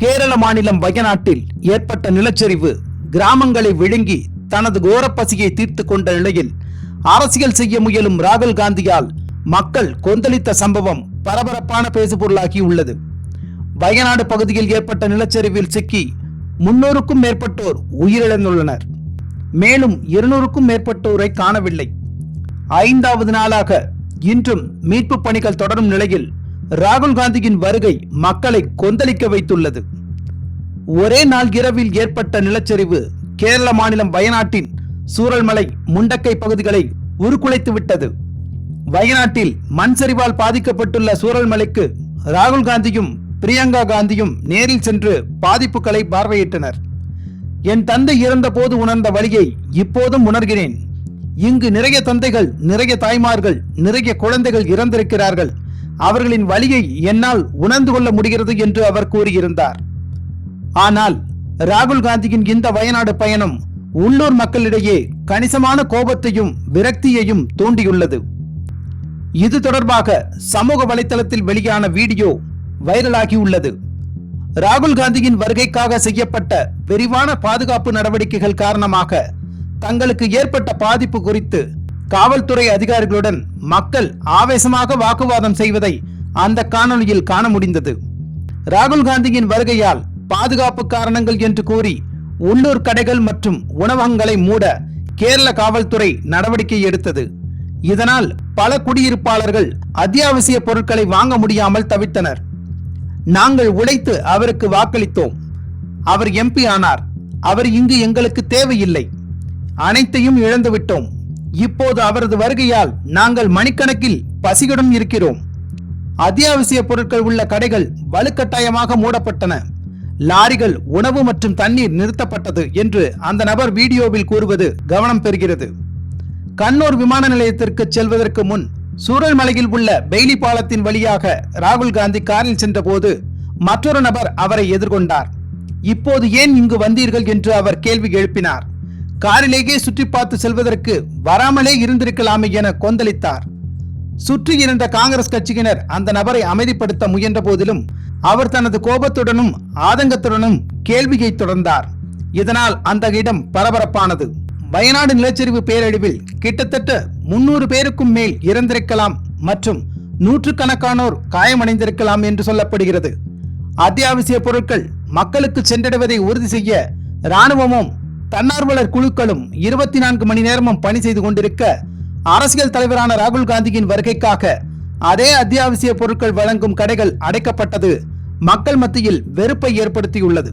கேரள மாநிலம் வயநாட்டில் ஏற்பட்ட நிலச்சரிவு கிராமங்களை விழுங்கி தனது கோரப்பசியை தீர்த்து கொண்ட நிலையில் அரசியல் செய்ய முயலும் ராகுல் காந்தியால் மக்கள் கொந்தளித்த சம்பவம் பரபரப்பான பேசுபொருளாகி உள்ளது. வயநாடு பகுதியில் ஏற்பட்ட நிலச்சரிவில் சிக்கி முன்னூறுக்கும் மேற்பட்டோர் உயிரிழந்துள்ளனர். மேலும் இருநூறுக்கும் மேற்பட்டோரை காணவில்லை. ஐந்தாவது நாளாக இன்றும் மீட்பு பணிகள் தொடரும் நிலையில் ராகுல் காந்தியின் வருகை மக்களை கொந்தளிக்க வைத்துள்ளது. ஒரே நாள் இரவில் ஏற்பட்ட நிலச்சரிவு கேரள மாநிலம் வயநாட்டின் சூரல்மலை முண்டக்கை பகுதிகளை உருக்குலைத்து விட்டது. வயநாட்டில் மண் சரிவால் பாதிக்கப்பட்டுள்ள சூரல்மலைக்கு ராகுல் காந்தியும் பிரியங்கா காந்தியும் நேரில் சென்று பாதிப்புகளை பார்வையிட்டனர். என் தந்தை இறந்தபோது உணர்ந்த வழியை இப்போதும் உணர்கிறேன். இங்கு நிறைய தந்தைகள் நிறைய தாய்மார்கள் நிறைய குழந்தைகள் இறந்திருக்கிறார்கள். அவர்களின் வழியை என்னால் உணர்ந்து கொள்ள முடிகிறது என்று அவர் கூறியிருந்தார். ஆனால் ராகுல் காந்தியின் இந்த வயநாடு பயணம் உள்ளூர் மக்களிடையே கணிசமான கோபத்தையும் விரக்தியையும் தூண்டியுள்ளது. இது தொடர்பாக சமூக வலைதளத்தில் வெளியான வீடியோ வைரலாகியுள்ளது. ராகுல் காந்தியின் வருகைக்காக செய்யப்பட்ட விரிவான பாதுகாப்பு நடவடிக்கைகள் காரணமாக தங்களுக்கு ஏற்பட்ட பாதிப்பு குறித்து காவல்துறை அதிகாரிகளுடன் மக்கள் ஆவேசமாக வாக்குவாதம் செய்வதை அந்த காணொளியில் காண முடிந்தது. ராகுல் காந்தியின் வருகையால் பாதுகாப்பு காரணங்கள் என்று கூறி உள்ளூர் கடைகள் மற்றும் உணவகங்களை மூட கேரள காவல்துறை நடவடிக்கை எடுத்தது. இதனால் பல குடியிருப்பாளர்கள் அத்தியாவசிய பொருட்களை வாங்க முடியாமல் தவித்தனர். நாங்கள் உழைத்து அவருக்கு வாக்களித்தோம். அவர் எம்பி ஆனார். அவர் இங்கு எங்களுக்கு தேவையில்லை. அனைத்தையும் இழந்துவிட்டோம். இப்போது அவரது வருகையால் நாங்கள் மணிக்கணக்கில் பசியுடன் இருக்கிறோம். அத்தியாவசிய பொருட்கள் உள்ள கடைகள் வலுக்கட்டாயமாக மூடப்பட்டன. லாரிகள் உணவு மற்றும் தண்ணீர் நிறுத்தப்பட்டது என்று அந்த நபர் வீடியோவில் கூறுவது கவனம் பெறுகிறது. கண்ணூர் விமான நிலையத்திற்கு செல்வதற்கு முன் சூரல்மலையில் உள்ள பெய்லி பாலத்தின் வழியாக ராகுல் காந்தி காரில் சென்றபோது மற்றொரு நபர் அவரை எதிர்கொண்டார். இப்போது ஏன் இங்கு வந்தீர்கள் என்று அவர் கேள்வி எழுப்பினார். காரிலேயே சுற்றி பார்த்து செல்வதற்கு வராமலே இருந்திருக்கலாமே என கொந்தளித்தார். சுற்றி இருந்த காங்கிரஸ் கட்சியினர் அந்த நபரை அமைதிப்படுத்த முயன்ற போதிலும் அவர் தனது கோபத்துடனும் ஆதங்கத்துடனும் கேள்வியை தொடர்ந்தார். இதனால் அந்த இடம் பரபரப்பானது. வயநாடு நிலச்சரிவு பேரழிவில் கிட்டத்தட்ட முன்னூறு பேருக்கும் மேல் இறந்திருக்கலாம் மற்றும் நூற்றுக்கணக்கானோர் காயமடைந்திருக்கலாம் என்று சொல்லப்படுகிறது. அத்தியாவசிய பொருட்கள் மக்களுக்கு சென்றடைவதை உறுதி செய்ய இராணுவமும் தன்னார்வலர் குழுக்களும் இருபத்தி நான்கு மணி நேரமும் பணி செய்து கொண்டிருக்க அரசியல் தலைவரான ராகுல் காந்தியின் வருகைக்காக அதே அத்தியாவசிய பொருட்கள் வழங்கும் கடைகள் அடைக்கப்பட்டது. மக்கள் மத்தியில் வெறுப்பை ஏற்படுத்தியுள்ளது.